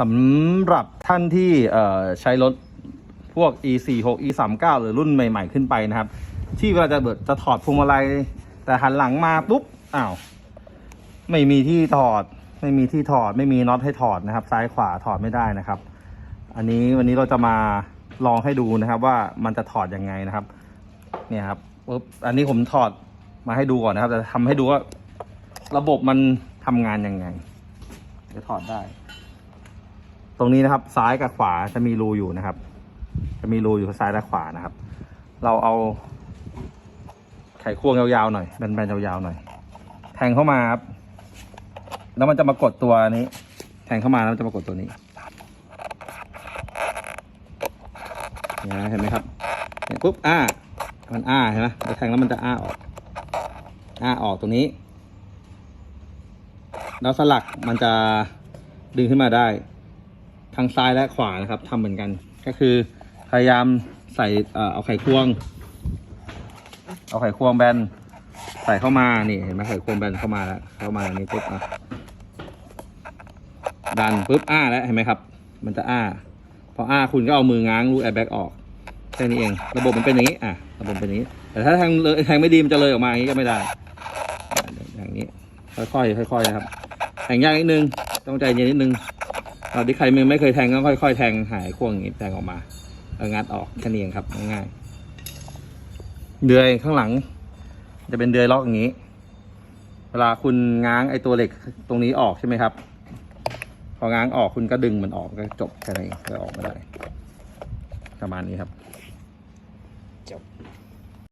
สำหรับท่านที่ใช้รถพวก e 4 6 e 3 9หรือรุ่นใหม่ ๆ ขึ้นไปนะครับ ที่เวลาจะเบิดจะถอดพวงมาลัย แต่หันหลังมาปุ๊บอ้าวไม่มีที่ถอด ไม่มีที่ถอด ไม่มีน็อตให้ถอดนะครับ ซ้ายขวาถอดไม่ได้นะครับ อันนี้วันนี้เราจะมาลองให้ดูนะครับ ว่ามันจะถอดยังไงนะครับ เนี่ยครับปุ๊บอันนี้ผมถอดมาให้ดูก่อนนะครับ จะทำให้ดูว่า ระบบมันทำงานยังไงจะถอดได้ ตรงนี้นะครับ ซ้ายกับขวาจะมีรูอยู่นะครับ จะมีรูอยู่ซ้ายและขวานะครับ เราเอาไขควงยาวๆหน่อยแบนๆยาวๆหน่อย แทงเข้ามาครับแล้วมันจะมากดตัวนี้ แทงเข้ามาแล้วมันจะมากดตัวนี้เห็นไหมครับเนี่ยปุ๊บอ้ามันอ้าเห็นไหมเราแทงแล้วมันจะอ้าออก อ้าออกตรงนี้ แล้วสลักมันจะดึงขึ้นมาได้ ทางซ้ายและขวานะครับทำเหมือนกัน ก็คือพยายามใส่เอาไขควง เอาไขควงแบนใส่เข้ามานี่เห็นไหมไขควงแบนเข้ามาแล้วเข้ามาอย่างนี้ปุ๊บอะดันปุ๊บอ้าแล้วเห็นไหมครับ มันจะอ้าพออ้าคุณก็เอามือง้างลูกแอร์แบ็กออกแค่นี้เอง ระบบมันเป็นอย่างนี้อะระบบเป็นอย่างนี้ แต่ถ้าแทงเลยแทงไม่ดีมันจะเลยออกมาอย่างนี้ก็ไม่ได้ อย่างนี้ค่อยๆค่อยๆนะครับแทงยากนิดนึงต้องใจเย็นนิดนึง ตอนที่ใครไม่เคยแทงก็ค่อยๆแทงหายควงอย่างนี้แทงออกมาแล้วงัดออกแค่นี้เองครับง่ายเดือยข้างหลัง จะเป็นเดือยล็อกอย่างนี้ เวลาคุณง้างไอ้ตัวเหล็กตรงนี้ออกใช่ไหมครับ พอง้างออกคุณก็ดึงมันออกก็จบแค่นั้นเองก็ออกมาได้ประมาณนี้ครับ จบ